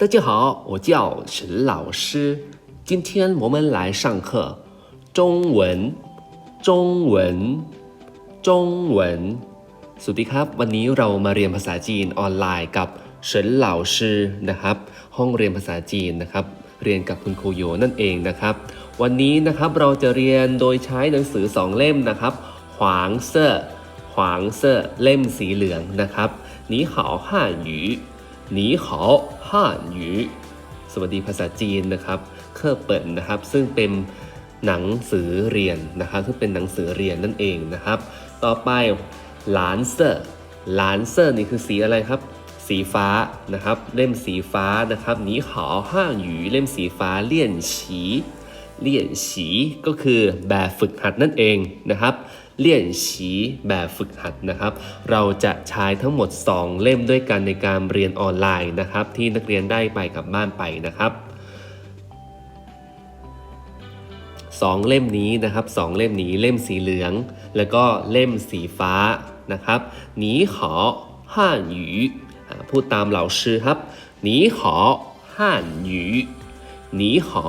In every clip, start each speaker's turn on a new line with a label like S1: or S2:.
S1: 大家好，我叫陈老师。今天我们来上课中文，中文，中文。สวัสดีครับ วันนี้เรามาเรียนภาษาจีนออนไลน์กับเฉินเหล่าชื่อนะครับ ห้องเรียนภาษาจีนนะครับ เรียนกับคุณครูโยนั่นเองนะครับ วันนี้นะครับเราจะเรียนโดยใช้หนังสือสองเล่มนะครับขวางเสื้อขวางเสื้อเล่มสีเหลืองนะครับหนีหาวห่านห ยูหนีหาวห่าหยูสวัสดีภาษาจีนนะครับ เคอเปิดนะครับ ซึ่งเป็นหนังสือเรียนนะครับซึ่งเป็นหนังสือเรียนนั่นเองนะครับ ต่อไปหลานเซอร์หลานเซอร์นี่คือสีอะไรครับ สีฟ้านะครับ เล่มสีฟ้านะครับหนีหาวห่านหยูเล่มสีฟ้าเลี่ยนฉีเลี่ยนฉีก็คือแบบฝึกหัดนั่นเองนะครับ เลี่ยนฉีแบบฝึกหัดนะครับ เราจะใช้ทั้งหมด 2 เล่มด้วยกันในการเรียนออนไลน์นะครับ ที่นักเรียนได้ไปกลับบ้านไปนะครับสองเล่มนี้นะครับสองเล่มนี้เล่มสีเหลือง แล้วก็เล่มสีฟ้านะครับหนีหอห่านหยูพูดตามเหล่าชื่อครับหนีหอห่านหยูหนีหอ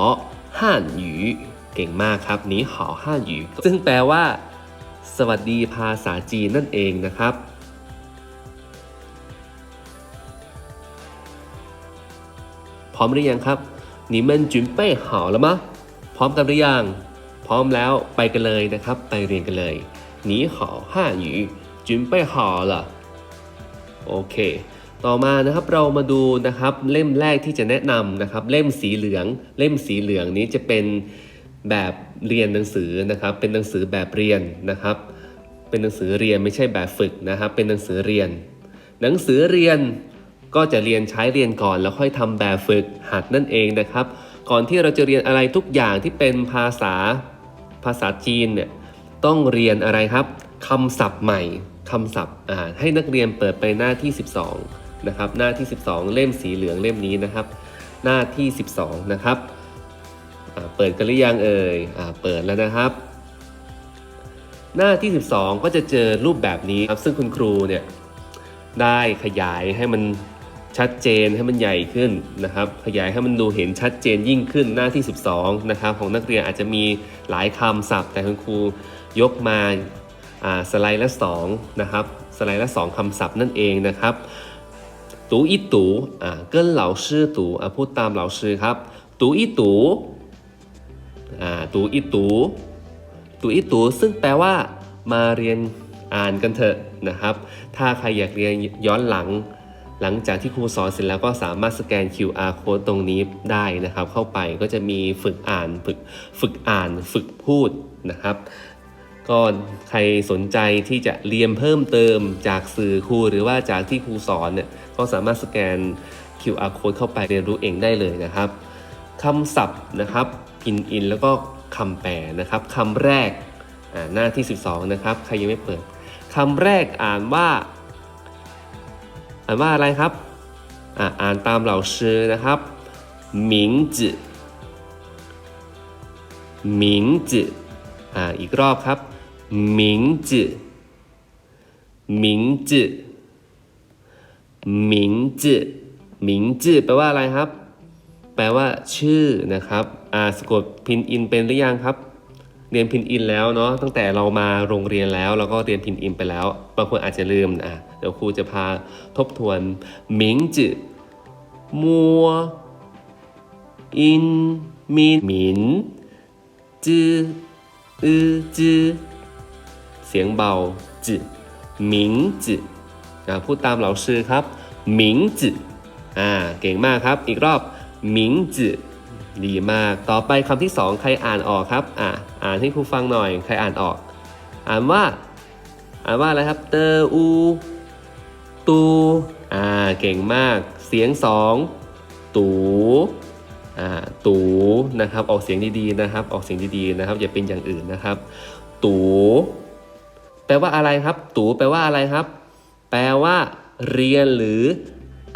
S1: ห่านหยูเก่งมากครับหนีหอห่านหยูซึ่งแปลว่า สวัสดีภาษาจีนนั่นเองนะครับ พร้อมหรือยังครับ你们准备好了吗พร้อมกันหรือยัง พร้อมแล้วไปกันเลยนะครับ ไปเรียนกันเลย你好汉语准备好了โอเค ต่อมานะครับเรามาดูนะครับเล่มแรกที่จะแนะนำนะครับ เล่มสีเหลือง เล่มสีเหลืองนี้จะเป็น แบบเรียนหนังสือนะครับ เป็นหนังสือแบบเรียนนะครับ เป็นหนังสือเรียนไม่ใช่แบบฝึกนะครับ เป็นหนังสือเรียน หนังสือเรียนก็จะเรียนใช้เรียนก่อน แล้วค่อยทำแบบฝึกหัดนั่นเองนะครับ ก่อนที่เราจะเรียนอะไรทุกอย่างที่เป็นภาษาภาษาจีนเนี่ยต้องเรียนอะไรครับคำศัพท์ใหม่คำศัพท์ให้นักเรียนเปิดไปหน้าที่ 12นะครับหน้าที่ 12 เล่มสีเหลืองเล่มนี้นะครับ หน้าที่ 12นะครับ เปิดกันหรือยังเอ่ยอ่าเปิดแล้วนะครับ หน้าที่ 12 ก็จะเจอรูปแบบนี้ครับซึ่งคุณครูเนี่ยได้ขยายให้มันชัดเจนให้มันใหญ่ขึ้นนะครับ ขยายให้มันดูเห็นชัดเจนยิ่งขึ้นหน้าที่ 12 นะครับ ของนักเรียนอาจจะมีหลายคำศัพท์ แต่คุณครูยกมาอ่าสไลด์ละ2นะครับสไลด์ละ 2คำศัพท์นั่นเองนะครับ读一读อ่า跟老师读อ่าพูดตาม老师ครับ读一读 ตูอิตูตูอิตูซึ่งแปลว่ามาเรียนอ่านกันเถอะนะครับ ถ้าใครอยากเรียนย้อนหลัง หลังจากที่ครูสอนเสร็จแล้วก็สามารถสแกน QR code ตรงนี้ได้นะครับ เข้าไปก็จะมีฝึกอ่านฝึกฝึกอ่านฝึกพูดนะครับ ก็ใครสนใจที่จะเรียนเพิ่มเติมจากสื่อครูหรือว่าจากที่ครูสอนเนี่ยก็สามารถสแกน QR code เข้าไปเรียนรู้เองได้เลยนะครับ คำศัพท์นะครับอินอินแล้วก็คำแปลนะครับคำแรกหน้าที่ 12 นะครับ ใครยังไม่เปิดคำแรกอ่านว่า อ่านว่าอะไรครับอ่านตามเหล่าชื่อนะครับหมิงจือหมิงจือออีกรอบครับหมิงจือหมิงจือหมิงจือหมิงจือแปลว่าอะไรครับ แปลว่าชื่อนะครับอ่าสะกดพินอินเป็นหรือยังครับ เรียนพินอินแล้วเนาะตั้งแต่เรามาโรงเรียนแล้วเราก็เรียนพินอินไปแล้ว บางคนอาจจะลืมอะเดี๋ยวครูจะพาทบทวนหมิงจือมัวอินมินหมินจืออือจือเสียงเบาจือหมิงจืออะพูดตามเหล่าชื่อครับหมิงจืออ่าเก่งมากครับอีกรอบ หมิงจือดีมาก ต่อไปคำที่สองใครอ่านออกครับอ่าอ่านให้ครูฟังหน่อย ใครอ่านออก อ่านว่า อ่านว่าอะไรครับ เตออูตูอ่าเก่งมาก เสียงสองตูอ่าตูนะครับออกเสียงดีๆนะครับ ออกเสียงดีๆนะครับ อย่าเป็นอย่างอื่นนะครับ ตูแปลว่าอะไรครับ ตูแปลว่าอะไรครับ แปลว่า เรียนหรือ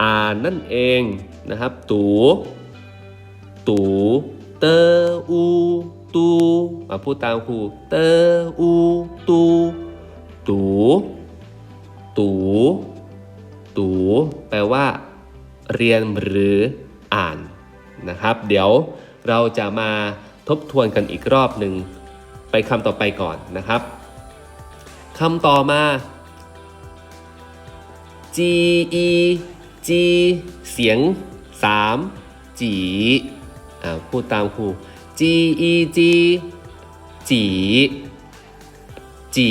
S1: อ่านนั่นเองนะครับ ตู ตูเตออูตูมาพูดตามครูเตออูตูตูตูตูแปลว่า เรียนหรืออ่านนะครับ เดี๋ยวเราจะมาทบทวนกันอีกรอบหนึ่งไปคำต่อไปก่อนนะครับคำต่อมา จีอีจีเสียงสามจี อ่าพูดตามครูจีอีจีจีจี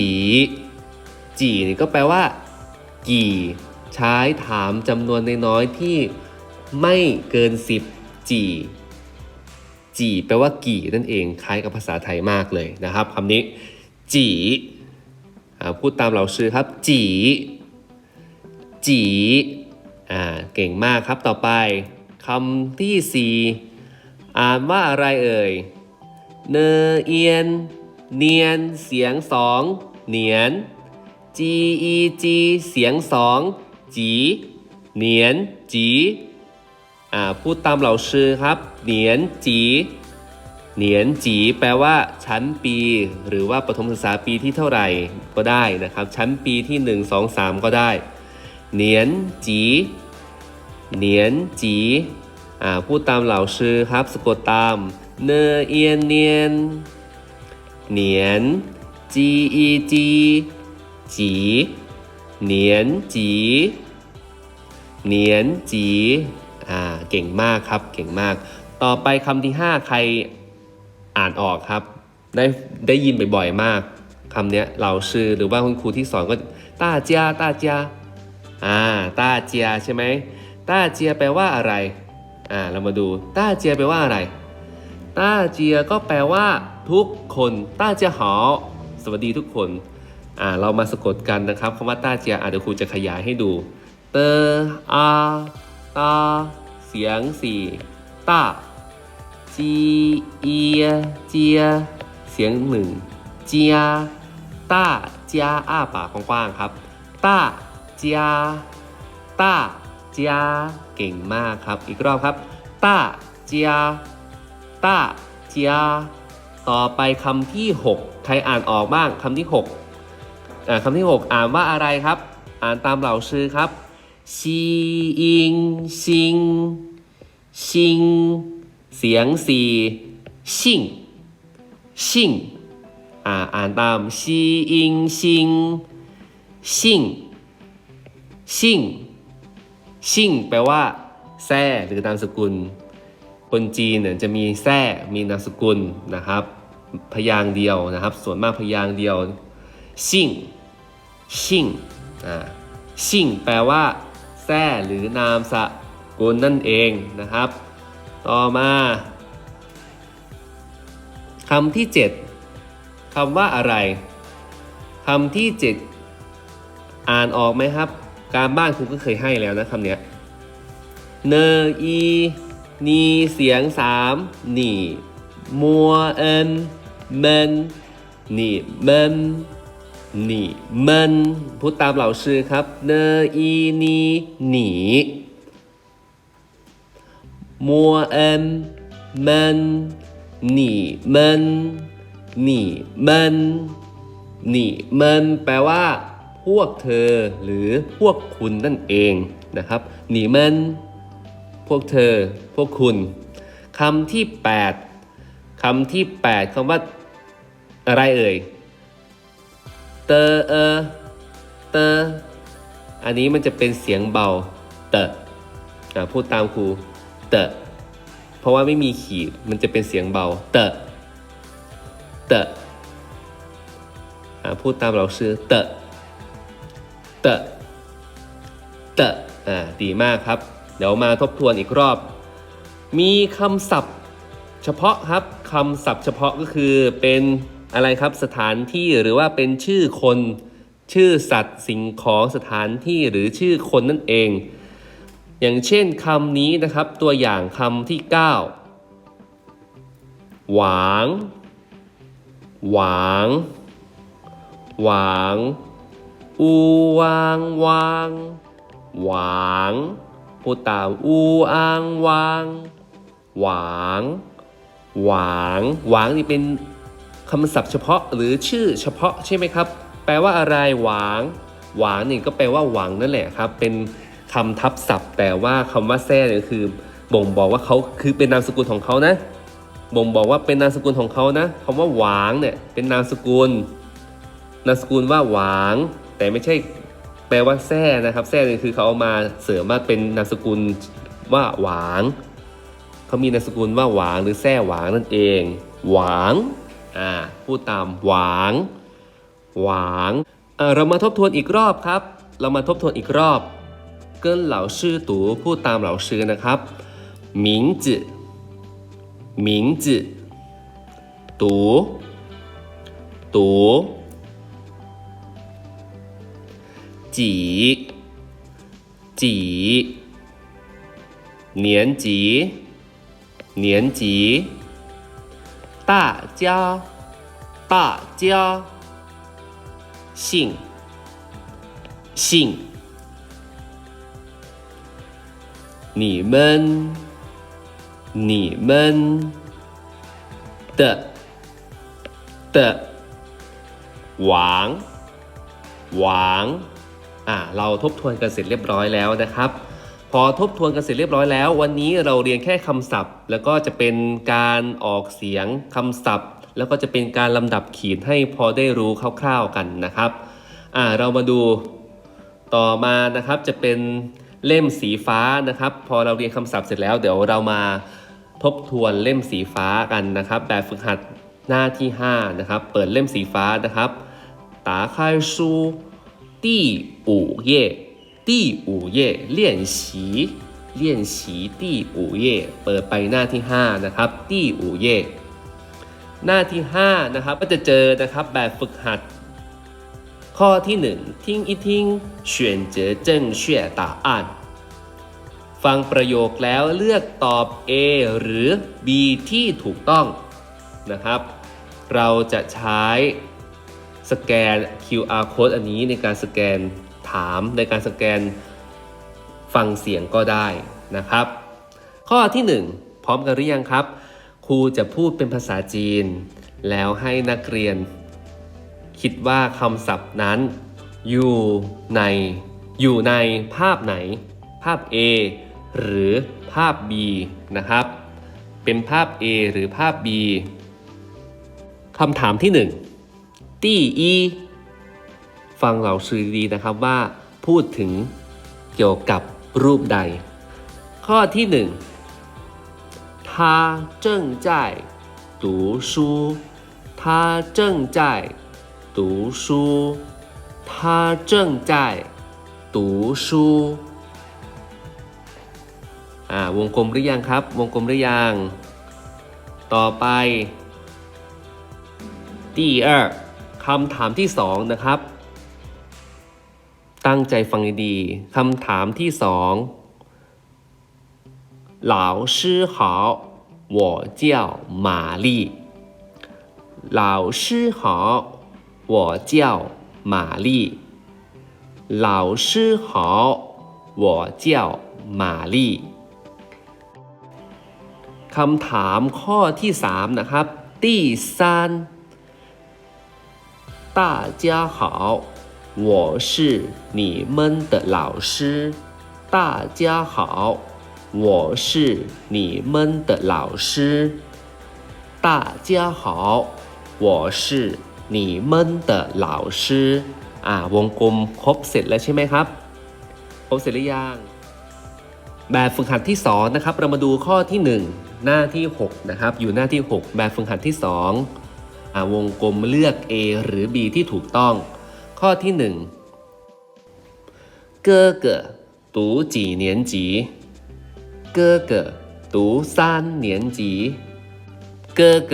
S1: จีนี่ก็แปลว่า กี่ ใช้ถามจำนวนน้อยๆที่ไม่เกิน 10 จีจีแปลว่ากี่นั่นเองคล้ายกับภาษาไทยมากเลยนะครับคำนี้จีพูดตามเราชื่อครับจีจีอ่าเก่งมากครับต่อไปคำที่สี่ อ่านว่าอะไรเอ่ย เนเอียน เนียน เสียงสองเหนียน G E G เสียงสองจีเหนียนจีอ่าพูดตามเราชื่อครับ เหนียนจีเหนียนจีแปลว่า ชั้นปี หรือว่าประถมศึกษาปีที่เท่าไหร่ก็ได้นะครับ ชั้นปีที่ 1 2 3 ก็ได้ เหนียนจีเหนียนจี อ่าพูดตามเหล่าชื่อครับสะกดตามเนเอียนเนียนเหนียน G E G จีเหนียนจีเหนียนจีอ่าเก่งมากครับเก่งมาก ต่อไปคำที่ 5 ใครอ่านออกครับ ได้ได้ยินบ่อยๆมากคำเนี้ยเราชื่อหรือว่าคุณครูที่สอนก็ต้าเจียต้าเจียอ่าต้าเจียใช่ไหมต้าเจียแปลว่าอะไร อ่าเรามาดูต้าเจียแปลว่าอะไรต้าเจียก็แปลว่าทุกคนต้าเจียหอสวัสดีทุกคนอ่าเรามาสะกดกันนะครับคำว่าต้าเจียอ่าเดี๋ยวครูจะขยายให้ดูเตออาตาเสียงสี่ต้าจีเอียเจียเสียงหนึ่งเจียต้าเจียอ้าปากกว้างๆครับต้าเจียต้าเจีย เก่งมากครับ อีกรอบครับต้าเจียต้าเจียต่อไปคำที่ 6 ใครอ่านออกบ้างคำที่6อ่าคำที่ 6 อ่านว่าอะไรครับ อ่านตามเหล่าชื่อครับซีอิงซิงซิงเสียงสี่ชิงชิงอ่าอ่านตามซีอิงซิงชิงชิง ชิงแปลว่าแซ่หรือนามสกุล คนจีนเนี่ยจะมีแซ่มีนามสกุลนะครับ พยางเดียวนะครับ ส่วนมากพยางเดียวชิงชิงอ่าชิงแปลว่าแท้หรือนามสกุลนั่นเองนะครับ ต่อมาคำที่ 7คำว่าอะไรคำที่ 7 อ่านออกไหมครับ การบ้านครูก็เคยให้แล้วนะคำเนี้ยเนอีนีเสียงสามหนี่มัวเอ็นเมนหนี่เมนนี่มันพูดตามเหล่าชื่อครับเนอีนีหนีมัวเอ็มมันนี่มันนี่มันนี่มันแปลว่า พวกเธอหรือพวกคุณนั่นเองนะครับหนีมันพวกเธอ พวกคุณคำที่ 8คำที่ 8คำว่าอะไรเอ่ยเตอเออเตออันนี้มันจะเป็นเสียงเบาเตอพูดตามครูเตอเพราะว่าไม่มีขีดมันจะเป็นเสียงเบาเตอเตอพูดตามเราชื่อเตอ ตอเตออ่าดีมากครับ เดี๋ยวมาทบทวนอีกรอบ มีคำศัพท์เฉพาะครับคำศัพท์เฉพาะก็คือเป็นอะไรครับสถานที่หรือว่าเป็นชื่อคน ชื่อสัตว์สิ่งของสถานที่หรือชื่อคนนั่นเอง อย่างเช่นคำนี้นะครับตัวอย่างคำที่ 9 หวาง หวาง หวาง อูวางวางหวางพูดตามอูอางวางหวางหวางหวางนี่เป็นคำศัพท์เฉพาะหรือชื่อเฉพาะใช่ไหมครับ แปลว่าอะไรหวางหวางนี่ก็แปลว่าหวังนั่นแหละครับ เป็นคำทับศัพท์ แต่ว่าคำว่าแท้เนี่ยคือ บ่งบอกว่าเขาคือเป็นนามสกุลของเขานะ บ่งบอกว่าเป็นนามสกุลของเขานะคำว่าหวางเนี่ยเป็นนามสกุล นามสกุลว่าหวาง แต่ไม่ใช่แปลว่าแซ่นะครับแซ่เนี่ยคือเขาเอามาเสริมว่าเป็นนามสกุลว่าหวาง เขามีนามสกุลว่าหวางหรือแซ่หวางนั่นเอง หวางอ่าพูดตามหวาง หวางเอ่อเรามาทบทวนอีกรอบครับ เรามาทบทวนอีกรอบเกินเหล่าชื่อตูพูดตามเหล่าชื่อนะครับ名字名字读读 几几年级年级大家大家姓姓你们你们的的王王่าเราทบทวนกันเสร็จเรียบร้อยแล้วนะครับ พอทบทวนกันเสร็จเรียบร้อยแล้ว วันนี้เราเรียนแค่คำศัพท์ แล้วก็จะเป็นการออกเสียงคำศัพท์ แล้วก็จะเป็นการลำดับขีดให้พอได้รู้คร่าวๆกันนะครับอ่าเรามาดูต่อมานะครับจะเป็นเล่มสีฟ้านะครับ พอเราเรียนคำศัพท์เสร็จแล้ว เดี๋ยวเรามาทบทวนเล่มสีฟ้ากันนะครับ แบบฝึกหัดหน้าที่5นะครับ เปิดเล่มสีฟ้านะครับตาคายซูตี้ 五页第五页练习练习第五页เปิดไปหน้าที่ 5 นะครับ第五页หน้าที่ 5 นะครับ ก็จะเจอนะครับแบบฝึกหัด ข้อที่1听一听选择正确答案ฟังประโยคแล้วเลือกตอบ A หรือ B ที่ถูกต้องนะครับ เราจะใช้สแกน QR code อันนี้ในการสแกนถ ามในการสแกนฟังเสียงก็ได้นะครับ ข้อที่ 1 พร้อมกันหรือยังครับ ครูจะพูดเป็นภาษาจีน แล้วให้นักเรียน คิดว่าคำศัพท์นั้น อยู่ใน อยู่ในภาพไหน ภาพ A หรือภาพ B นะครับ เป็นภาพ A หรือภาพ B คำถามที่ 1ตี้อี ฟังเราชื่อดีๆนะครับว่า พูดถึงเกี่ยวกับรูปใด ข้อที่1他正在读书他正在读书他正在读书อ่าวงกลมหรือยังครับ วงกลมหรือยัง ต่อไป第二คำถามที่สองนะครับ ตั้งใจฟังดีๆคำถามที่สอง老师好我叫玛丽老师好我叫玛丽老师好我叫玛丽คำถามข้อที่สามนะครับ第三大家好 我是你们的老师大家好我是你们的老师大家好我是你们的老师อ่าวงกลมครบเสร็จแล้วใช่ไหมครับ ครบเสร็จหรือยัง แบบฝึกหัดที่2นะครับ เรามาดูข้อที่ 1 หน้าที่ 6 นะครับ อยู่หน้าที่ 6 แบบฝึกหัดที่2อ่าวงกลมเลือก A หรือ B ที่ถูกต้อง ข้อที่หนึ่งเกอเกอ几年จีเนียนจีเกอเกอตูซานเนียนจีเกอเก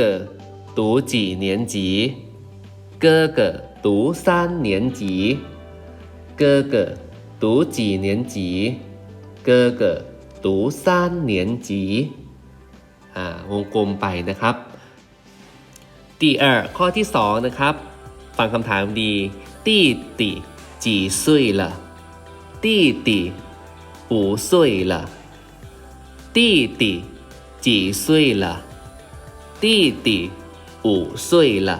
S1: 读三年级เ gger 读几年级เ gger 读三年级อ่าวงกลมไปนะครับตีเอข้อที่สองนะครับ ฟังคำถามดี 弟弟几岁了弟弟五岁了弟弟几岁了弟弟五岁了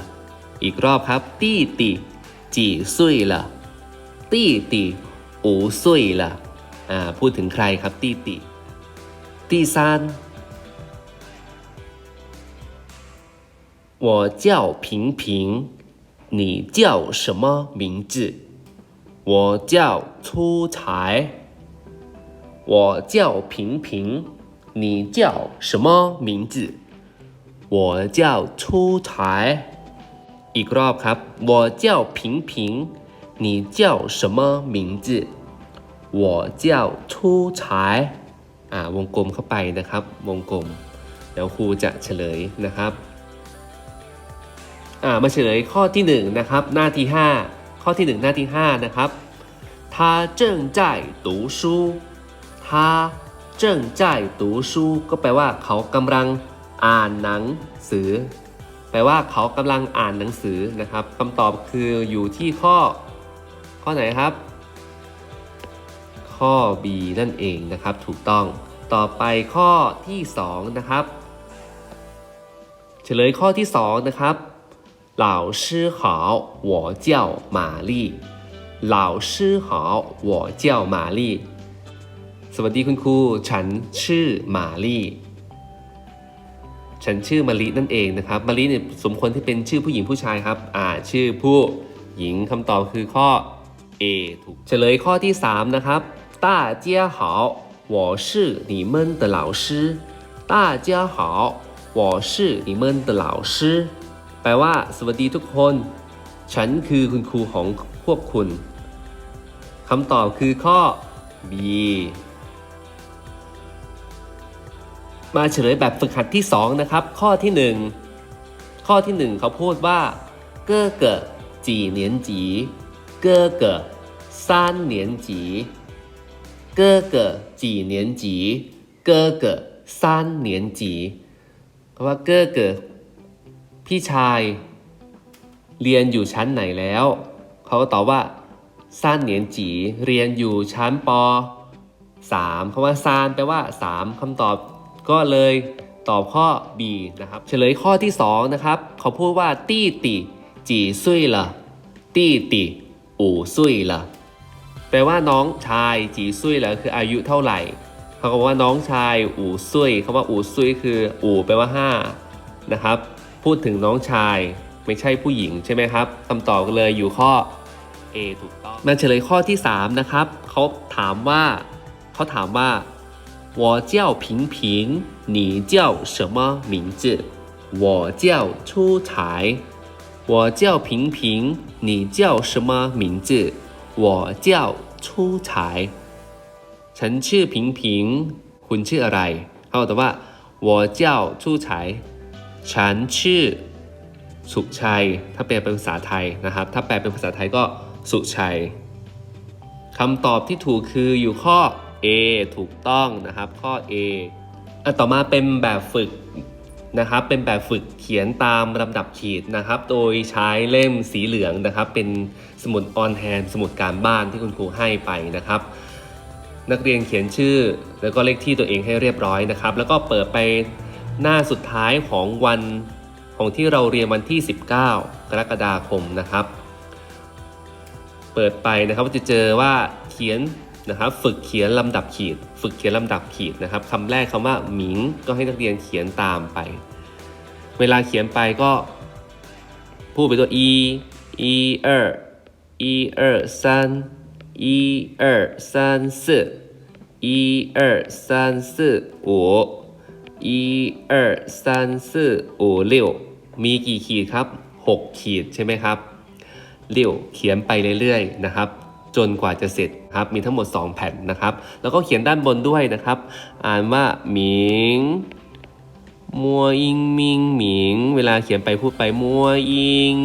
S1: อีกรอบครับ弟弟几岁了弟弟五岁了อ่าพูดถึงใครครับ弟弟 第三，我叫平平， 你叫什么名字？我叫出财。我叫平平，你叫什么名字？我叫出财。อีกรอบครับ我叫平平，你叫什么名字？我叫出财。อ่าวงกลมเข้าไปนะครับ วงกลมเดี๋ยวครูจะเฉลยนะครับอ่า มาเฉลยข้อที่หนึ่งนะครับ หน้าที่ห้าข้อที่หนึ่งหน้าที่ห้านะครับ他正在读书他正在读书ก็แปลว่าเขากำลังอ่านหนังสือ แปลว่าเขากำลังอ่านหนังสือนะครับคำตอบคืออยู่ที่ข้อ ข้อไหนครับ ข้อ B นั่นเองนะครับ ถูกต้อง ต่อไปข้อที่ 2 นะครับ เฉลยข้อที่ 2 นะครับ 老师好我叫玛丽老师好我叫玛丽สวัสดีคุณครู ฉันชื่อหมาลี่ ฉันชื่อมาลินั่นเองนะครับมาลิเนี่ยสมควรที่เป็นชื่อผู้หญิงผู้ชายครับ อ่า ชื่อผู้หญิงคำตอบคือข้อ A ถูก เฉลยข้อที่ 3 นะครับ大家好我是你们的老师大家好我是你们的老师 แปลว่า สวัสดีทุกคน ฉันคือคุณครูของพวกคุณคำตอบคือข้อ B มาเฉลยแบบฝึกหัดที่ 2 นะครับ ข้อที่ 1 ข้อที่ 1 เขาพูดว่า เกอเกิจีเหนียนจีเกอเกิซานเหนียนจีเกอเกิจีเหนียนจีเกอเกิซานเหนียนจีเขาว่าเกอเกิ พี่ชาย เรียนอยู่ชั้นไหนแล้ว เขาก็ตอบว่าซานเหนียนจีเรียนอยู่ชั้นป 3คำว่าซานแปลว่า 3คำตอบก็เลยตอบข้อ B นะครับ เฉลยข้อที่ 2 นะครับ เขาพูดว่า ตี้ติจีซุยละตี้ติอู่ซุยละแปลว่าน้องชายจีซุยละคืออายุเท่าไหร่ เขาก็บอกว่าน้องชายอู่ซุยคำว่าอู่ซุยคืออู่แปลว่า 5 นะครับ พูดถึงน้องชายไม่ใช่ผู้หญิงใช่ไหมครับคำตอบก็เลยอยู่ข้อ A ถูกต้องมาเฉลยข้อที่ 3 นะครับ เขาถามว่าเขาถามว่า我叫平平你叫什么名字我叫出财我叫平平你叫什么名字我叫出财ฉันชื่อพิงพิง คุณชื่ออะไร เขาตอบว่า我叫出财 ฉันชื่อสุชัย ถ้าแปลเป็นภาษาไทยนะครับ ถ้าแปลเป็นภาษาไทยก็สุชัยคำตอบที่ถูกคืออยู่ข้อ A ถูกต้องนะครับ ข้อ A อะต่อมาเป็นแบบฝึกนะครับ เป็นแบบฝึกเขียนตามลำดับขีดนะครับ โดยใช้เล่มสีเหลืองนะครับ เป็นสมุดออนแฮนสมุดการบ้านที่คุณครูให้ไปนะครับ นักเรียนเขียนชื่อ แล้วก็เลขที่ตัวเองให้เรียบร้อยนะครับ แล้วก็เปิดไป หน้าสุดท้ายของวันของที่เราเรียนวันที่ 19 กรกฎาคมนะครับ เปิดไปนะครับจะเจอว่าเขียนนะครับ ฝึกเขียนลำดับขีด ฝึกเขียนลำดับขีดนะครับคำแรกคำว่าหมิงก็ให้นักเรียนเขียนตามไป เวลาเขียนไปก็พูดไปตัว e e 二一二三一二三四一二三四五 一二三四五六มีกี่ขีดครับ 6 ขีดใช่ไหมครับ เรียวเขียนไปเรื่อยๆนะครับ จนกว่าจะเสร็จครับ มีทั้งหมด 2 แผ่นนะครับ แล้วก็เขียนด้านบนด้วยนะครับ อ่านว่าหมิง มัวอิงมิงหมิง เวลาเขียนไปพูดไปมัวอิง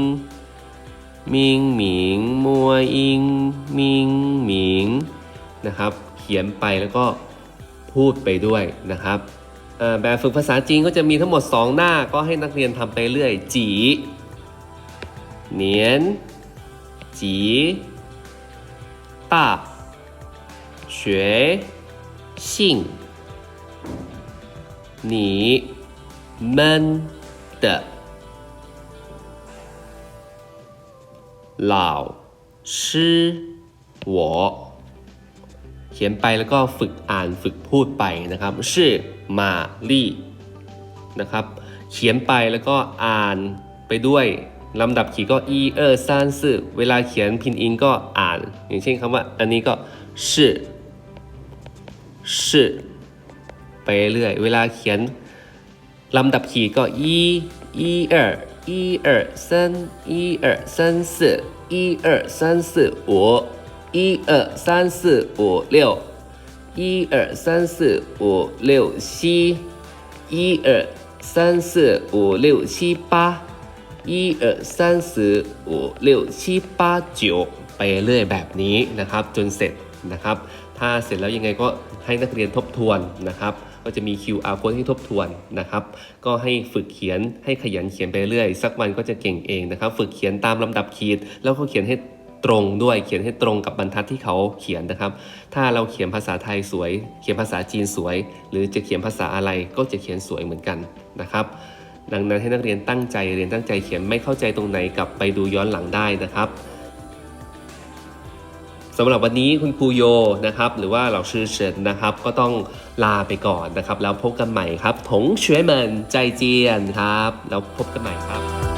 S1: มิงหมิง มัวอิง มิงหมิงนะครับ เขียนไปแล้วก็พูดไปด้วยนะครับเอ่อ แบบฝึกภาษาจีนก็จะมีทั้งหมด 2 หน้าก็ให้นักเรียนทำไปเรื่อยจีเหนียน จี大学信你们的老师我เขียนไปแล้วก็ฝึกอ่านฝึกพูดไปนะครับ是 มาลี่นะครับ เขียนไปแล้วก็อ่านไปด้วยลำดับขีดก็一二三四เวลาเขียนพินอินก็อ่าน อย่างเช่นคำว่าอันนี้ก็是是ไปเรื่อย เวลาเขียนลำดับขีดก็一一二一二三一二三四一二三四五一二三四五六 一二三四五六七一二三四五六七八一二三四五六七八九ไปเรื่อยแบบนี้นะครับ จนเสร็จนะครับ ถ้าเสร็จแล้วยังไงก็ให้นักเรียนทบทวนนะครับ ก็จะมี QR code ให้ทบทวนนะครับ ก็ให้ฝึกเขียนให้ขยันเขียนไปเรื่อย สักวันก็จะเก่งเองนะครับ ฝึกเขียนตามลำดับขีด แล้วก็เขียนให้ ตรงด้วยเขียนให้ตรงกับบรรทัดที่เขาเขียนนะครับ ถ้าเราเขียนภาษาไทยสวย เขียนภาษาจีนสวย หรือจะเขียนภาษาอะไรก็จะเขียนสวยเหมือนกันนะครับ ดังนั้นให้นักเรียนตั้งใจเรียนตั้งใจเขียนไม่เข้าใจตรงไหนกลับไปดูย้อนหลังได้นะครับสำหรับวันนี้คุณครูโยนะครับ หรือว่าเราชื่อเฉินนะครับ ก็ต้องลาไปก่อนนะครับ แล้วพบกันใหม่ครับ ถงเฉวยเหมินใจเจียนครับ แล้วพบกันใหม่ครับ